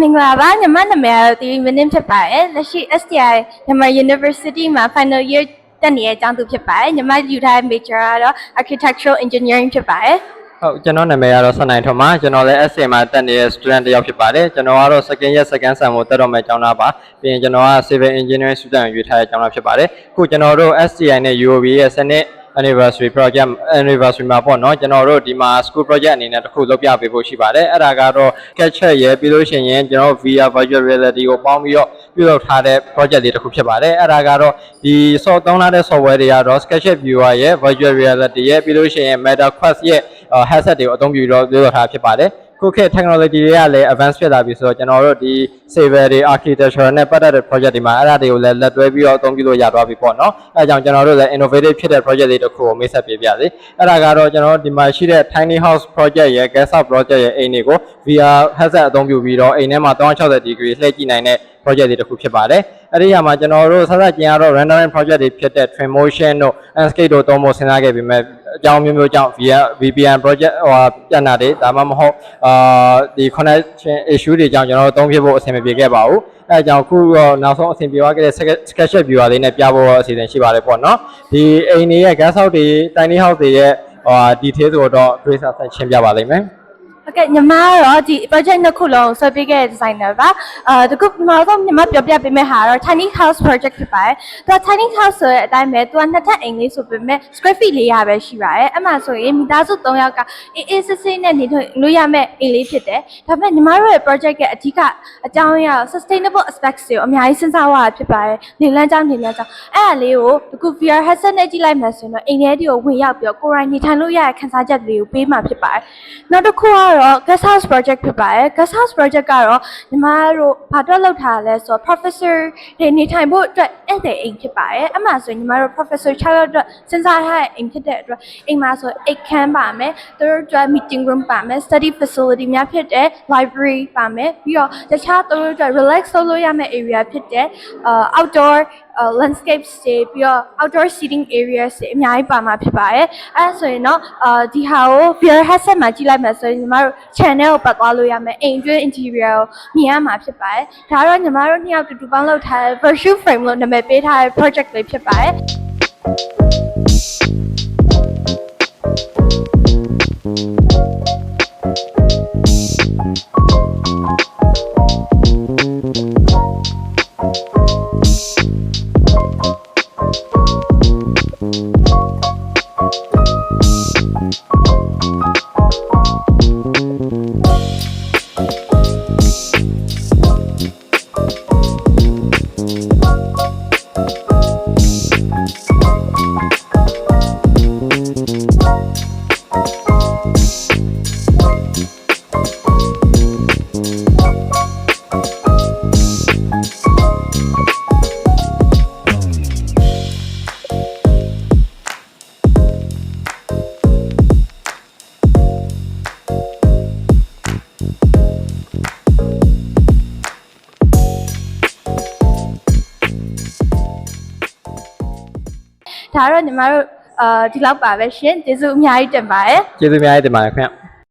မင်္ဂလာပါညီမနာမည်ကတော့တီမင်းင်းဖြစ်ပါတယ်လက်ရှိ STI မြန်မာ University မှာ final year တက်နေတဲ့အကြောင်းသူဖြစ်ပါတယ်ညီမယူထားတဲ့ major ကတော့ architectural engineering ဖြစ်ပါတယ်ဟုတ်ကျွန်တော်နာမည်ကတော့ဆန်နိုင်ထွန်းပါကျွန်တော်လည်း SA မှာတက်နေတဲ့ student တစ်ယောက်ဖြစ်ပါတယ်ကျွန်တော်ကတော့ second year second sem ကိုတက်တော့မယ့်ကျောင်းသားပါပြီးရင်ကျွန်တော်က civil engineering student ကိုရွေးထားတဲ့ကျောင်းသားဖြစ်ပါတယ်အခုကျွန်တော်တို့ STI နဲ့ UOB ရဲ့စနစ် anniversary project anniversary မှာပေါ့နော်ကျွန်တော်တို့ဒီမှာ school project အနေနဲ့တစ်ခုလုပ်ပြပေးဖို့ရှိပါတယ်အဲ့ဒါကတော့ capture ရယ်ပြီးလို့ရှိရင်ကျွန်တော်တို့ VR virtual reality ကိုပေါင်းပြီးတော့ပြုလုပ်ထားတဲ့ project လေးတစ်ခုဖြစ်ပါတယ်အဲ့ဒါကတော့ဒီ soft သုံးလာတဲ့ software တွေကတော့ SketchUp viewer ရယ် virtual reality ရယ်ပြီးလို့ရှိရင် Meta Quest ရဲ့ headset တွေကိုအသုံးပြုပြီးတော့ပြုလုပ်ထားဖြစ်ပါတယ် ခုခေတ် technology တွေကလည်း advance ဖြစ်လာပြီဆိုတော့ကျွန်တော်တို့ဒီ civil တွေ architecture နဲ့ပတ်သက်တဲ့ project တွေမှာအဲ့ဒါတွေကိုလည်းလက်တွဲပြီးတော့အသုံးပြုလို့ရသွားပြီပေါ့နော်အဲဒါကြောင့်ကျွန်တော်တို့လည်း innovative ဖြစ်တဲ့ project လေးတစ်ခုကိုမိတ်ဆက်ပေးပြစေအဲ့ဒါကတော့ကျွန်တော်တို့ဒီမှာရှိတဲ့ tiny house project ရဲ့ guest house project ရဲ့အိမ်တွေကို VR headset အသုံးပြုပြီးတော့အိမ်ထဲမှာ360 degree လှည့်ကြည့်နိုင်တဲ့ project တွေတစ်ခုဖြစ်ပါတယ်အဲ့ဒီညမှာကျွန်တော်တို့ဆက်ဆက်ကျင်ရတော့ rendering project တွေဖြစ်တဲ့ Twinmotion တို့ Enscape တို့သုံးဖို့စဉ်းစားခဲ့ပြီးမဲ့အကြောင်းမျိုးမျိုးကြောင့် VPN project ဟိုပြန်တာတွေဒါမှမဟုတ်အာဒီ connection issue တွေကြောင့်ကျွန်တော်တို့သုံးဖြစ်ဖို့အဆင်မပြေခဲ့ပါဘူးအဲအကြောင်းခုတော့နောက်ဆုံးအဆင်ပြေသွားခဲ့တဲ့ SketchUp viewer လေးနဲ့ပြဖို့အစီအစဉ်ရှိပါတယ်ပေါ့နော်ဒီအိမ်တွေရဲ့ gas house တွေ tiny house တွေရဲ့ဟို detail ဆိုတော့ Grace ဆက်ရှင်းပြပါလိမ့်မယ် ဟုတ်ကဲ့ညီမကတော့ဒီ project နှစ်ခုလုံးဆွဲပေးခဲ့တဲ့ designer ပါအာတခုဒီမှာတော့ညီမပြောပြပေးမယ့်ဟာတော့ tiny house project ဖြစ်ပါတယ်သူက tiny house ဆိုတဲ့အတိုင်းပဲသူကနှစ်ထပ်အိမ်လေးဆိုပေမဲ့ square feet 400ပဲရှိပါတယ်အဲ့မှာဆိုရင်မိသားစု3ယောက်ကအေးအေးဆေးဆေးနဲ့နေလို့ရမယ့်အိမ်လေးဖြစ်တယ်ဒါပေမဲ့ညီမတို့ရဲ့ project ရဲ့အဓိကအကြောင်းအရာ sustainable aspects တွေကိုအများကြီးစဉ်းစားရတာဖြစ်ပါတယ်နေလန်းကြောင်းနေလန်းကြောင်းအဲ့ဒါလေးကိုတခု VR headset နဲ့ကြည့်လိုက်မှဆိုရင်တော့အိမ်ထဲတွေကိုဝင်ရောက်ပြီးတော့ကိုယ်တိုင်နေထိုင်လို့ရတဲ့ခန်းစားချက်တွေကိုပေးမှဖြစ်ပါတယ်နောက်တစ်ခုကတော့ guest house project ဖြစ်ပါတယ် guest house project ကတော့ညီမတို့ဘာတော့လောက်ထားလဲဆိုတော့ professor တွေနေထိုင်ဖို့အတွက်ဧည့်သည်အိမ်ဖြစ်ပါတယ်အမှဆိုရင်ညီမတို့ professor 6ယောက်အတွက်စဉ်းစားထားတဲ့အိမ်ဖြစ်တဲ့အတွက်အိမ်မှာဆိုအိတ်ခန်းပါမယ်သူတို့အတွက် meeting room ပါမယ် study facility များဖြစ်တဲ့ library ပါမယ်ပြီးတော့တခြားသူတို့အတွက် relax လုပ်လို့ရမယ့် area ဖြစ်တဲ့ uh, outdoor uh, landscapes တွေပြီးတော့ outdoor seating areas တွေအများကြီးပါမှာဖြစ်ပါတယ်အဲဒါဆိုရင်တော့အာဒီဟာကို VR headset မှာကြည့်လိုက်မယ်ဆိုရင်ညီမတို့ channel ကိုပတ်သွားလို့ရမယ်အိမ်တွင်း interior ကိုမြင်ရမှာဖြစ်ပါတယ်ဒါကတော့ညီမတို့နှစ်ယောက်တူတူပေါင်းလုပ်ထားတဲ့ virtual frame လို့နာမည်ပေးထားတဲ့ project လေးဖြစ်ပါတယ် Mm-hmm. ဒါကတော့ညီမတို့အာဒီလောက်ပါပဲရှင်ကျေးဇူးအများကြီးတင်ပါတယ်ကျေးဇူးများတင်ပါတယ်ခင်ဗျ